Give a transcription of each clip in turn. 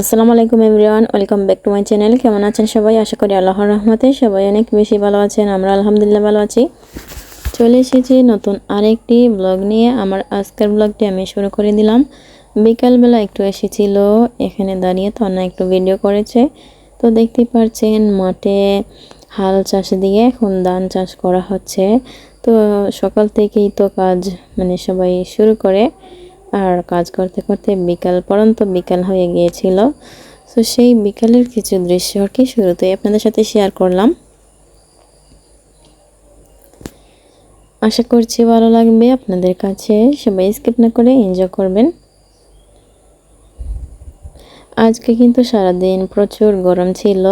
আসসালামু আলাইকুম everyone, welcome back to my channel. কেমন আছেন সবাই? আশা করি আল্লাহর রহমতে সবাই অনেক বেশি ভালো আছেন, আমরা আলহামদুলিল্লাহ ভালো আছি। চলে এসেছি নতুন আরেকটি ব্লগ নিয়ে। আমার আজকের ব্লগটি আমি শুরু করে দিলাম। বিকালবেলা একটু এসেছিল, এখানে দাঁড়িয়ে তো না একটু ভিডিও করেছে। তো দেখতেই পাচ্ছেন মাঠে হাল চাষ দিয়ে এখন ধান চাষ করা হচ্ছে। তো সকাল থেকেই তো কাজ মানে সবাই শুরু করে। আর কাজ করতে করতে বিকাল পর্যন্ত বিকাল হয়ে গিয়েছিল। তো সেই বিকালের কিছু দৃশ্য আর কি শুরুতেই আপনাদের সাথে শেয়ার করলাম। আশা করছি ভালো লাগবে আপনাদের কাছে। সবাই স্কিপ না করে এনজয় করবেন। আজকে কিন্তু সারাদিন প্রচুর গরম ছিল।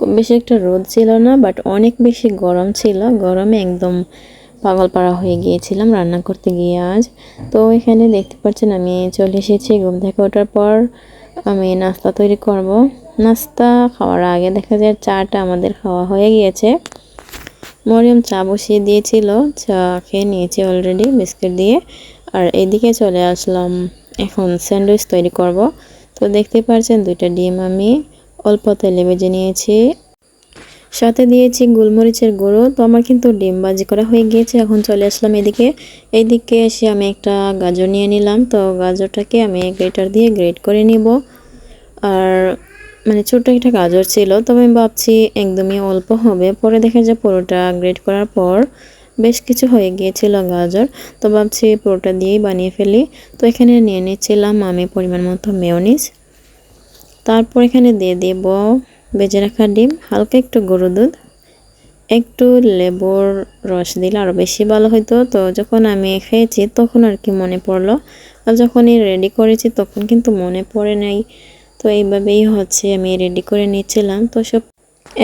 খুব বেশি একটা রোদ ছিল না বাট অনেক বেশি গরম ছিল। গরমে একদম পাগল পাড়া হয়ে গিয়েছিলাম, রান্না করতে গিয়ে আজ। তো এখানে দেখতে পাচ্ছেন আমি চলে এসেছি ঘুম থেকে ওঠার পর। আমি নাস্তা তৈরি করব। নাস্তা খাওয়ার আগে দেখা যায় চাটা আমাদের খাওয়া হয়ে গিয়েছে। মরিয়ম চা বসিয়ে দিয়েছিল, চা খেয়ে নিয়েছি অলরেডি বিস্কিট দিয়ে। আর এদিকে চলে আসলাম, এখন স্যান্ডউইচ তৈরি করব। তো দেখতে পাচ্ছেন দুইটা ডিম আমি অল্প তেলে ভেজে নিয়েছি। সাথে দিয়েছি গোলমরিচের গুঁড়ো। তো আমার কিন্তু ডিম বাজি করা হয়ে গিয়েছে। এখন চলে আসলাম এদিকে। এইদিকে এসে আমি একটা গাজর নিয়ে নিলাম। তো গাজরটাকে আমি গ্রেটার দিয়ে গ্রেট করে নিব। আর মানে ছোট্ট একটা গাজর ছিল। তবে আমি ভাবছি একদমই অল্প হবে। পরে দেখা যায় পুরোটা গ্রেট করার পর বেশ কিছু হয়ে গিয়েছিল গাজর। তো ভাবছি পুরোটা দিয়েই বানিয়ে ফেলি। তো এখানে নিয়ে নিচ্ছিলাম আমি পরিমাণ মতো মেয়নিস তারপর এখানে দিয়ে দেব বেজে রাখা ডিম, হালকা একটু গরু দুধ, একটু লেবুর রস দিলে আরও বেশি ভালো হতো তো যখন আমি খেয়েছি তখন আর কি মনে পড়ল। আর যখনই রেডি করেছি তখন কিন্তু মনে পড়ে নাই। তো এইভাবেই হচ্ছে আমি রেডি করে নিচ্ছিলাম। তো সব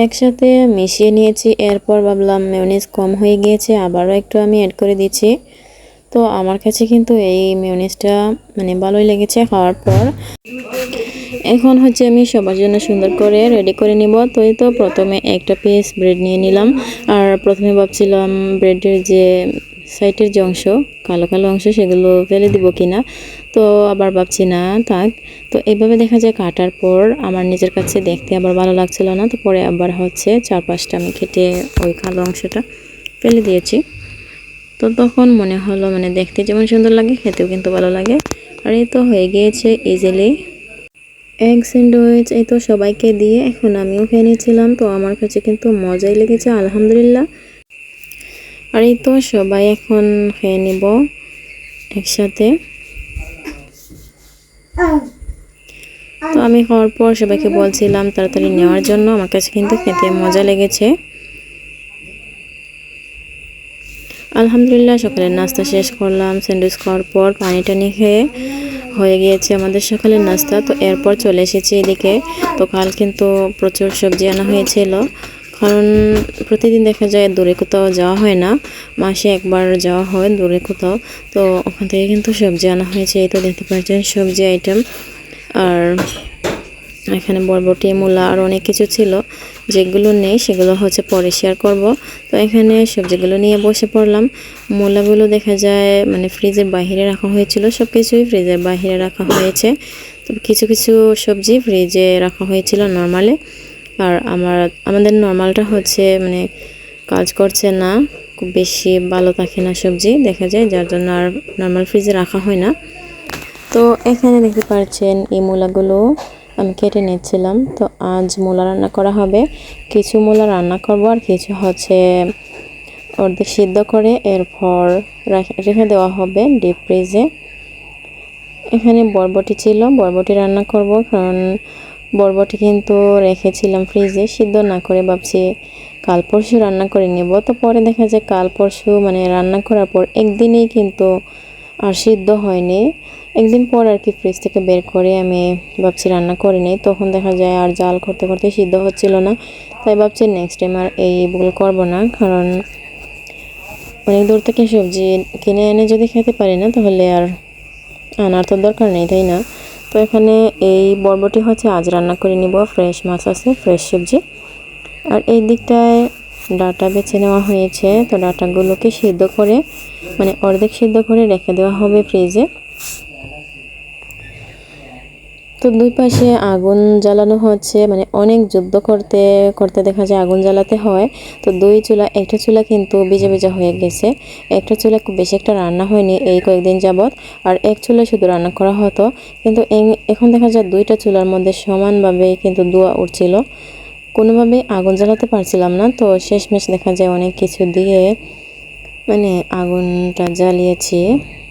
একসাথে মিশিয়ে নিয়েছি। এরপর ভাবলাম মেয়নিজ কম হয়ে গিয়েছে, আবারও একটু আমি অ্যাড করে দিচ্ছি। তো আমার কাছে কিন্তু এই মেয়নিজটা মানে ভালোই লেগেছে খাওয়ার পর। এখন হচ্ছে আমি সবার জন্য সুন্দর করে রেডি করে নিব। তো এই তো প্রথমে একটা পিস ব্রেড নিয়ে নিলাম। আর প্রথমে ভাবছিলাম ব্রেডের যে সাইটের যে অংশ, কালো কালো অংশ, সেগুলো ফেলে দিব কিনা। তো আবার ভাবছি, না, থাক। তো এইভাবে দেখা যায় কাটার পর আমার নিজের কাছে দেখতে আবার ভালো লাগছিল না। তো পরে আবার হচ্ছে চার পাঁচটা আমি কেটে ওই কালো অংশটা ফেলে দিয়েছি। তো তখন মনে হলো মানে দেখতে যেমন সুন্দর লাগে, খেতেও কিন্তু ভালো লাগে। আর এই তো হয়ে গিয়েছে ইজিলি এগ স্যান্ডউইচ এই তো সবাইকে দিয়ে এখন আমিও খেয়ে নিয়েছিলাম, তো আমার কাছে কিন্তু মজাই লেগেছে, আলহামদুলিল্লাহ। আর এই তো সবাই এখন খেয়ে নিব একসাথে। তো আমি খাওয়ার পর সবাইকে বলছিলাম তাড়াতাড়ি নেওয়ার জন্য, আমার কাছে কিন্তু খেতে মজা লেগেছে। আলহামদুলিল্লাহ, সকালের নাস্তা শেষ করলাম, স্যান্ডউইচ খাওয়ার পর পানি টানি খেয়ে হয়ে গিয়েছে আমাদের সকালের নাস্তা। তো এরপর চলে এসেছি এদিকে। তো কাল কিন্তু প্রচুর সবজি আনা হয়েছিল। কারণ প্রতিদিন দেখা যায় দূরে কোথাও যাওয়া হয় না। মাসে একবার যাওয়া হয় দূরে কোথাও। তো ওখান থেকে কিন্তু সবজি আনা হয়েছে। এই তো দেখতে পাচ্ছেন সবজি আইটেম আর এখানে বরবটি, মূলা আর অনেক কিছু ছিল। যেগুলো নেই, সেগুলো হচ্ছে পরে শেয়ার করব। তো এখানে সবজিগুলো নিয়ে বসে পড়লাম। মূলাগুলো দেখা যায় মানে ফ্রিজের বাহিরে রাখা হয়েছিল। সব কিছুই ফ্রিজের বাহিরে রাখা হয়েছে। তো কিছু কিছু সবজি ফ্রিজে রাখা হয়েছিল নর্মালে আর আমার, আমাদের নর্মালটা হচ্ছে মানে কাজ করছে না। খুব বেশি ভালো থাকে না সবজি, দেখা যায়। যার জন্য আর নর্মাল ফ্রিজে রাখা হয় না। তো এখানে দেখতে পাচ্ছেন এই মূলাগুলো। আমি কেটে নিচ্ছিলাম। তো আজ মূলা রান্না করা হবে। কিছু মূলা রান্না করব আর কিছু হচ্ছে অর্ধেক সিদ্ধ করে এরপর রেখে দেওয়া হবে ডিপ ফ্রিজে এখানে বরবটি ছিল, বরবটি রান্না করব কারণ বরবটি কিন্তু রেখেছিলাম ফ্রিজে সিদ্ধ না করে ভাবছি কাল পরশু রান্না করে নেব। তো পরে দেখা যায় কাল পরশু মানে রান্না করার পর একদিনেই কিন্তু আর সিদ্ধ হয়নি। একদিন পর আর কি ফ্রিজ থেকে বের করে আমি ভাবছি রান্না করে নিই। তখন দেখা যায় আর জাল করতে করতে সিদ্ধ হচ্ছিল না। তাই ভাবছি নেক্সট টাইম আর এই ভুল করব না। কারণ অনেক দূর থেকে সবজি কিনে এনে যদি খেতে পারি না, তাহলে আর আনার তো দরকার নেই, তাই না? তো এখানে এই বরবটি হচ্ছে আজ রান্না করে নিব। ফ্রেশ মাছ আছে ফ্রেশ সবজি। আর এই দিকটায় ডাটা বেছে নেওয়া হয়েছে। তো ডাটাগুলোকে সিদ্ধ করে মানে অর্ধেক সিদ্ধ করে রেখে দেওয়া হবে ফ্রিজে তো দুই পাশে আগুন জ্বালানো হচ্ছে মানে অনেক যুদ্ধ করতে করতে দেখা যায় আগুন জ্বালাতে হয়। তো দুই চুলা, একটা চুলা কিন্তু ভিজে ভিজে হয়ে গেছে। একটা চুলা খুব বেশি একটা রান্না হয়নি এই কয়েকদিন যাবৎ, আর এক চুলা শুধু রান্না করা হতো। কিন্তু এখন দেখা যায় দুইটা চুলার মধ্যে সমানভাবে কিন্তু ধোঁয়া উঠছিল। কোনোভাবেই আগুন জ্বালাতে পারছিলাম না, তো শেষমেশ দেখা যায় অনেক কিছু দিয়ে মানে আগুনটা জ্বালিয়েছি।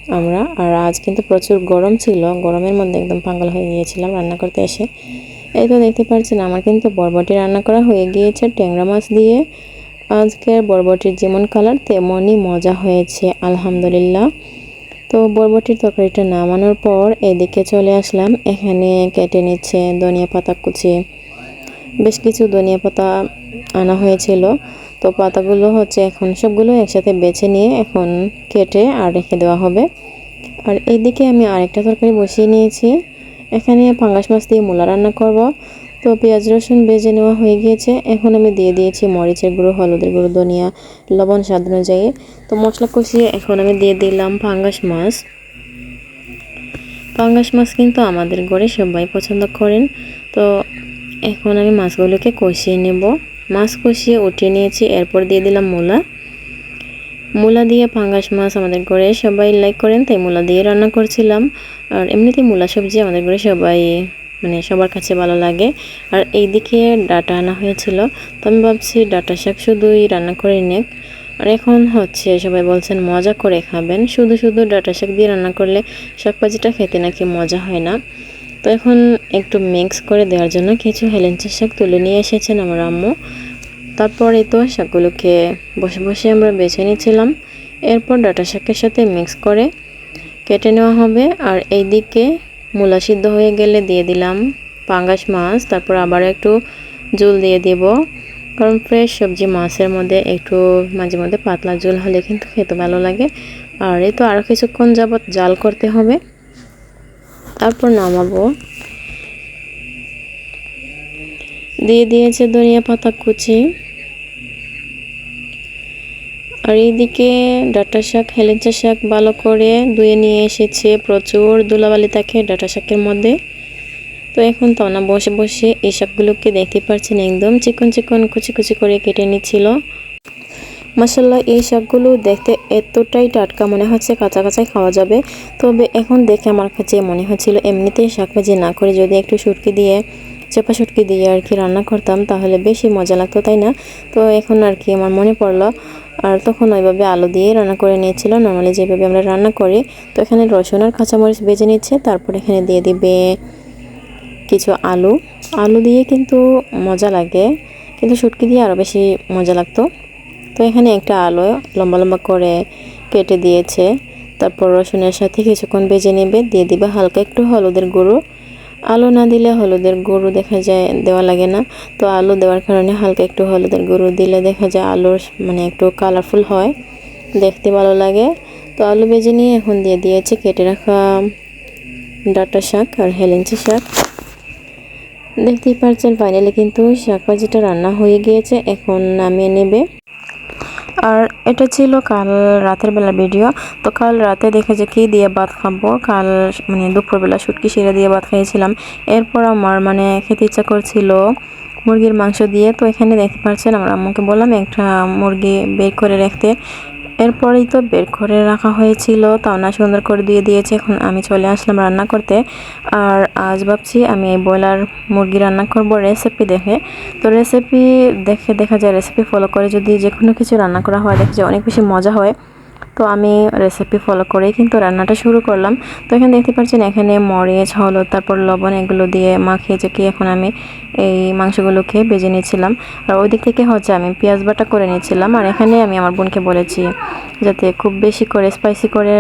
আমরা। আর আজ কিন্তু প্রচুর গরম ছিল। গরমের মধ্যে একদম পাগল হয়ে গিয়েছিলাম রান্না করতে এসে। এই তো দেখতে পাচ্ছেন, আমার কিন্তু বরবটি রান্না করা হয়ে গিয়েছে ট্যাংরা মাছ দিয়ে। আজকের বরবটির যেমন কালার তেমনই মজা হয়েছে, আলহামদুলিল্লাহ। তো বরবটির তরকারিটা নামানোর পর এদিকে চলে আসলাম। এখানে কেটে নিচ্ছে ধনিয়া পাতা কুচি। বেশ কিছু ধনিয়া পাতা আনা হয়েছিল। তো পাতাগুলো হচ্ছে এখন সবগুলো একসাথে বেছে নিয়ে এখন কেটে আর রেখে দেওয়া হবে। আর এইদিকে আমি আরেকটা তরকারি বসিয়ে নিয়েছি। এখানে পাঙ্গাস মাছ দিয়ে মূলা রান্না করব। তো পেঁয়াজ রসুন বেজে নেওয়া হয়ে গিয়েছে। এখন আমি দিয়ে দিয়েছি মরিচের গুঁড়ো, হলুদের গুঁড়ো, ধনিয়া, লবণ স্বাদ অনুযায়ী। তো মশলা কষিয়ে এখন আমি দিয়ে দিলাম পাঙ্গাস মাছ। পাঙ্গাস মাছ কিন্তু আমাদের ঘরে সবাই পছন্দ করেন। তো এখন আমি মাছগুলোকে কষিয়ে নেব। মাছ কষিয়ে উঠিয়ে নিয়েছি, এরপর দিয়ে দিলাম মূলা। মূলা দিয়ে পাঙ্গাস মাছ আমাদের ঘরে সবাই লাইক করেন, তাই মূলা দিয়ে রান্না করছিলাম। আর এমনিতে মূলা সবজি আমাদের ঘরে সবাই মানে সবার কাছে ভালো লাগে। আর এইদিকে ডাটা আনা হয়েছিল, তো আমি ভাবছি ডাটা শাক শুধুই রান্না করে নেক। আর এখন হচ্ছে সবাই বলছেন, মজা করে খাবেন। শুধু শুধু ডাটা শাক দিয়ে রান্না করলে শাক খেতে নাকি মজা হয় না। তো এখন একটু মিক্স করে দেওয়ার জন্য কিছু হেলেঞ্চা শাক তুলে নিয়ে এসেছেন আমার আম্মু। তারপরে তো শাকগুলোকে বসে বসে আমরা বেছে নিয়েছিলাম। এরপর ডাটা শাকের সাথে মিক্স করে কেটে নেওয়া হবে। আর এইদিকে মূলা সিদ্ধ হয়ে গেলে দিয়ে দিলাম পাঙ্গাস মাছ। তারপর আবার একটু জল দিয়ে দেব। কারণ ফ্রেশ সবজি মাছের মধ্যে একটু মাঝে মধ্যে পাতলা জল হলে কিন্তু খেতে ভালো লাগে। আর এই তো আরও কিছুক্ষণ যাবত জাল করতে হবে। তারপর নামাবো। দিয়ে দিয়েছে ধনিয়া পাতা কুচি। আর এইদিকে ডাটা শাক, হেলেঞ্চা শাক ভালো করে ধুয়ে নিয়ে এসেছে প্রচুর ধুলাবালি থাকে ডাটা শাকের মধ্যে। তো এখন তনা বসে বসে এই শাকগুলোকে দেখতে পাচ্ছেন, একদম চিকন চিকন কুচি কুচি করে কেটে নিচ্ছিল। মাসাল্লাহ এই শাকগুলো দেখতে এতটাই টাটকা মনে হচ্ছে কাঁচা কাঁচাই খাওয়া যাবে। তবে এখন দেখে আমার কাছে মনে হচ্ছিল, এমনিতেই শাক ভাজি না করে যদি একটু সুটকি দিয়ে, চেপা সুটকি দিয়ে আর কি রান্না করতাম, তাহলে বেশি মজা লাগতো, তাই না? তো এখন আর কি আমার মনে পড়ল, আর তখন ওইভাবে আলু দিয়ে রান্না করে নিয়েছিল। নর্মালি যেভাবে আমরা রান্না করি, তো এখানে রসুন আর কাঁচামরিচ বেজে নিচ্ছে, তারপর এখানে দিয়ে দিবে কিছু আলু। আলু দিয়ে কিন্তু মজা লাগে, কিন্তু শুটকি দিয়ে আরও বেশি মজা লাগতো। তো এখানে একটা আলু লম্বা লম্বা করে কেটে দিয়েছে। তারপর রসুনের সাথে কিছুক্ষণ বেজে নেবে, দিয়ে দিবে হালকা একটু হলুদের গুঁড়ো। আলু না দিলে হলুদের গুঁড়ো দেখা যায়, দেওয়া লাগে না। তো আলু দেওয়ার কারণে হালকা একটু হলুদের গুঁড়ো দিলে দেখা যায় আলুর মানে একটু কালারফুল হয়। দেখতে ভালো লাগে। তো আলু বেজে নিয়ে এখন দিয়ে দিয়েছে কেটে রাখা ডাটা শাক আর হেলেঞ্চি শাক। দেখতেই পারছেন ফাইনালি কিন্তু শাক ভাজিটা রান্না হয়ে গিয়েছে, এখন নামিয়ে নেবে। আর এটা ছিল কাল রাতের বেলা ভিডিও। তো কাল রাতে দেখে যে কী দিয়ে ভাত খাব? কাল মানে দুপুরবেলা শুটকি শিরা দিয়ে ভাত খাইয়েছিলাম। এরপর আমার মানে খেতে ইচ্ছা করছিল মুরগির মাংস দিয়ে। তো এখানে দেখতে পাচ্ছেন, আমার আম্মুকে বললাম একটা মুরগি বের করে রাখতে। এরপরেই তো বের করে রাখা হয়েছিল। তাও না সুন্দর করে দিয়ে দিয়েছে। এখন আমি চলে আসলাম রান্না করতে। আর আজ ভাবছি আমি এই ব্রয়লার মুরগি রান্না করব রেসিপি দেখে। তো রেসিপি দেখে দেখা যায় রেসিপি ফলো করে যদি যে কোনো কিছু রান্না করা হয়, দেখা যায় অনেক বেশি মজা হয়। তো আমি রেসিপি ফলো করেই কিন্তু রান্নাটা শুরু করলাম। তো এখানে দেখতে পাচ্ছেন এখানে মরিচ, হলুদ, তারপর লবণ এগুলো দিয়ে মাখিয়ে চেকে এখন আমি এই মাংসগুলোকে বেজে নিয়েছিলাম। আর ওই দিক থেকে হচ্ছে আমি পেঁয়াজ বাটা করে নিয়েছিলাম। আর এখানে আমি আমার বোনকে বলেছি যাতে খুব বেশি করে স্পাইসি করে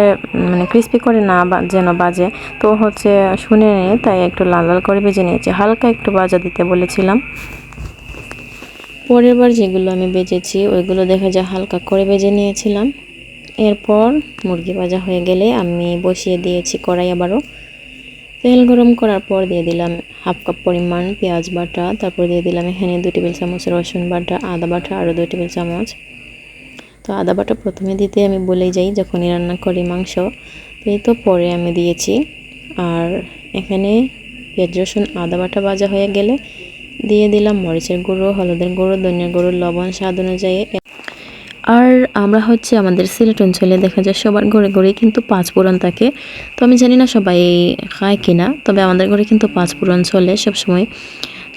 মানে ক্রিস্পি করে না যেন বাজে। তো হচ্ছে শুনে নিয়ে তাই একটু লাল লাল করে বেজে নিয়েছি। হালকা একটু বাজা দিতে বলেছিলাম। পরের বার যেগুলো আমি বেজেছি, ওইগুলো দেখা যায় হালকা করে বেজে নিয়েছিলাম। এরপর মুরগি ভাজা হয়ে গেলে আমি বসিয়ে দিয়েছি কড়াই আবারও। তেল গরম করার পর দিয়ে দিলাম হাফ কাপ পরিমাণ পেঁয়াজ বাটা, তারপর দিয়ে দিলাম এখানে দুই টেবিল চামচ রসুন বাটা, আদা বাটা আরও দুই টেবিল চামচ। তো আদা বাটা প্রথমে দিতে আমি বলেই যাই যখনই রান্না করি মাংস, তো এই তো পরে আমি দিয়েছি। আর এখানে পেঁয়াজ, রসুন, আদা বাটা ভাজা হয়ে গেলে দিয়ে দিলাম মরিচের গুঁড়ো, হলুদের গুঁড়ো ধনিয়ার গুঁড়ো, লবণ, স্বাদ অনুযায়ী আর আমরা হচ্ছে আমাদের সিলেট অঞ্চলে দেখা যায় সবার ঘরে ঘরে কিন্তু পাঁচ ফোড়ন থাকে। তো আমি জানি না সবাই খায় কিনা তবে আমাদের ঘরে কিন্তু পাঁচ ফোড়ন চলে সবসময়।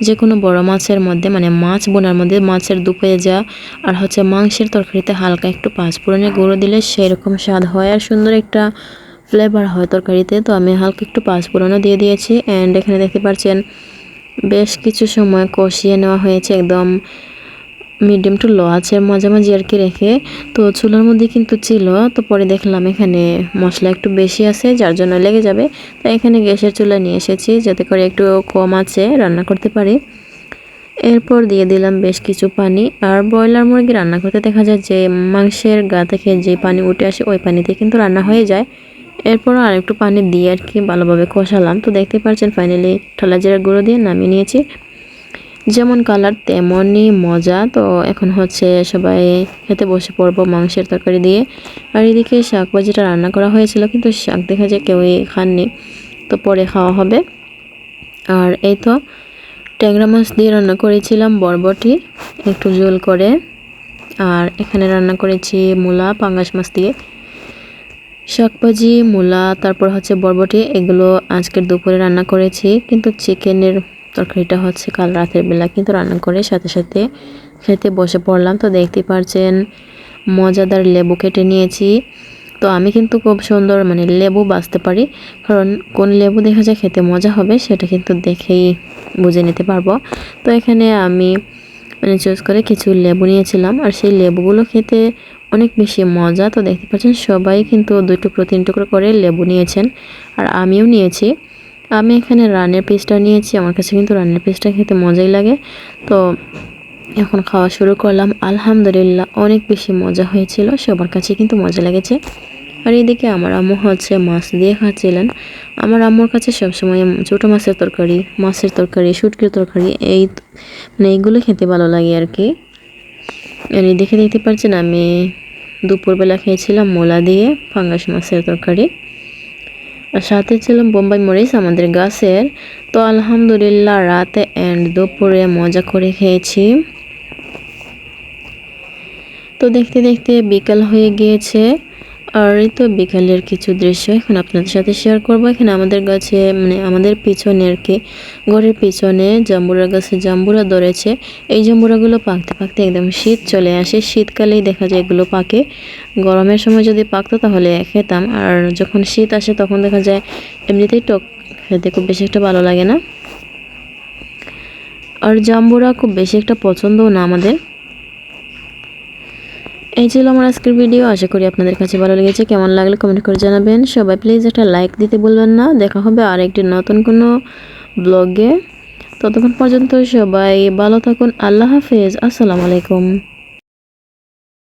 যে কোনো বড় মাছের মধ্যে মানে মাছ বোনার মধ্যে মাছের দু যা, আর হচ্ছে মাংসের তরকারিতে হালকা একটু পাঁচ ফোড়নের গুঁড়ো দিলে সেরকম স্বাদ হয় আর সুন্দর একটা ফ্লেভার হয় তরকারিতে। তো আমি হালকা একটু পাঁচ ফোড়নও দিয়ে দিয়েছি অ্যান্ড এখানে দেখতে পাচ্ছেন বেশ কিছু সময় কষিয়ে নেওয়া হয়েছে একদম মিডিয়াম টু লো আছে, মাঝামাঝি আর কি রেখে। তো চুলার মধ্যে কিন্তু ছিল, তো পরে দেখলাম এখানে মশলা একটু বেশি আছে, যার জন্য লেগে যাবে। তাই এখানে গ্যাসের চুলা নিয়ে এসেছি, যাতে করে একটু কম আছে, রান্না করতে পারি। এরপর দিয়ে দিলাম বেশ কিছু পানি, আর ব্রয়লার মুরগি রান্না করতে দেখা যায় যে মাংসের গা থেকে যে পানি উঠে আসে, ওই পানিতে কিন্তু রান্না হয়ে যায়। এরপর আর একটু পানি দিয়ে আর কি ভালোভাবে কষালাম। তো দেখতে পাচ্ছেন ফাইনালি ঠোলা জিরার গুঁড়ো দিয়ে নামিয়ে নিয়েছি। যেমন কালার তেমনই মজা। তো এখন হচ্ছে সবাই খেতে বসে পড়ব মাংসের তরকারি দিয়ে। আর এদিকে শাক ভাজিটা রান্না করা হয়েছিল, কিন্তু শাক দেখা যায় কেউই খাননি। তো পরে খাওয়া হবে। আর এই তো ট্যাংরা মাছ দিয়ে রান্না করেছিলাম বরবটি, একটু জোল করে। আর এখানে রান্না করেছি মূলা, পাঙ্গাস মাছ দিয়ে। শাকভাজি মূলা, তারপর হচ্ছে বরবটি, এগুলো আজকের দুপুরে রান্না করেছি। কিন্তু চিকেনের তরকারিটা হচ্ছে কাল রাতের বেলা, কিন্তু রান্না করে সাথে সাথে খেতে বসে পড়লাম। তো দেখতে পারছেন, মজাদার লেবু কেটে নিয়েছি। তো আমি কিন্তু খুব সুন্দর মানে লেবু বাঁচতে পারি, কারণ কোন লেবু দেখা যায় খেতে মজা হবে সেটা কিন্তু দেখেই বুঝে নিতে পারব। তো এখানে আমি মানে চুজ করে কিছু লেবু নিয়েছিলাম, আর সেই লেবুগুলো খেতে অনেক বেশি মজা। তো দেখতে পাচ্ছেন, সবাই কিন্তু দুই টুকরো, তিন টুকরো করে লেবু নিয়েছেন, আর আমিও নিয়েছি। আমি এখানে রানের পিসটা নিয়েছি, আমার কাছে কিন্তু রানের পিসটা খেতে মজাই লাগে। তো এখন খাওয়া শুরু করলাম। আলহামদুলিল্লাহ, অনেক বেশি মজা হয়েছিল, সবার কাছে কিন্তু মজা লেগেছে। আর এদিকে আমার আম্মু হচ্ছে মাছ দিয়ে খাচ্ছিলেন। আমার আম্মুর কাছে সবসময় ছোটো মাছের তরকারি মাছের তরকারি, শুটকির তরকারি, এই মানে এইগুলো খেতে ভালো লাগে আর কি। আর দেখে দেখতে পাচ্ছেন, আমি দুপুরবেলা খেয়েছিলাম মোলা দিয়ে ফাঙ্গাস মাছের তরকারি। সাথে ছিলাম বোম্বাই মরিচ আমাদের গাছের। তো আলহামদুলিল্লাহ রাতে অ্যান্ড দুপুরে মজা করে খেয়েছি। তো দেখতে দেখতে বিকাল হয়ে গিয়েছে। আর এই তো বিকালের কিছু দৃশ্য এখন আপনাদের সাথে শেয়ার করব। এখানে আমাদের গাছে মানে আমাদের পিছনে আর কি, ঘরের পিছনে জাম্বুরা গাছে জাম্বুরা ধরেছে। এই জাম্বুরাগুলো পাকতে পাকতে একদম শীত চলে আসে। শীতকালেই দেখা যায় এগুলো পাকে। গরমের সময় যদি পাকতো তাহলে খেতাম। আর যখন শীত আসে তখন দেখা যায় এমনিতেই টক খেতে খুব বেশি একটা ভালো লাগে না। আর জাম্বুরা খুব বেশি একটা পছন্দও না আমাদের। এই ছিল আমার আজকের ভিডিও আশা করি আপনাদের কাছে ভালো লেগেছে। কেমন লাগলে কমেন্ট করে জানাবেন। সবাই প্লিজ একটা লাইক দিতে বলবেন না। দেখা হবে আর একটি নতুন কোনো ব্লগে ততক্ষণ পর্যন্ত সবাই ভালো থাকুন। আল্লাহ হাফেজ। আসসালামু আলাইকুম।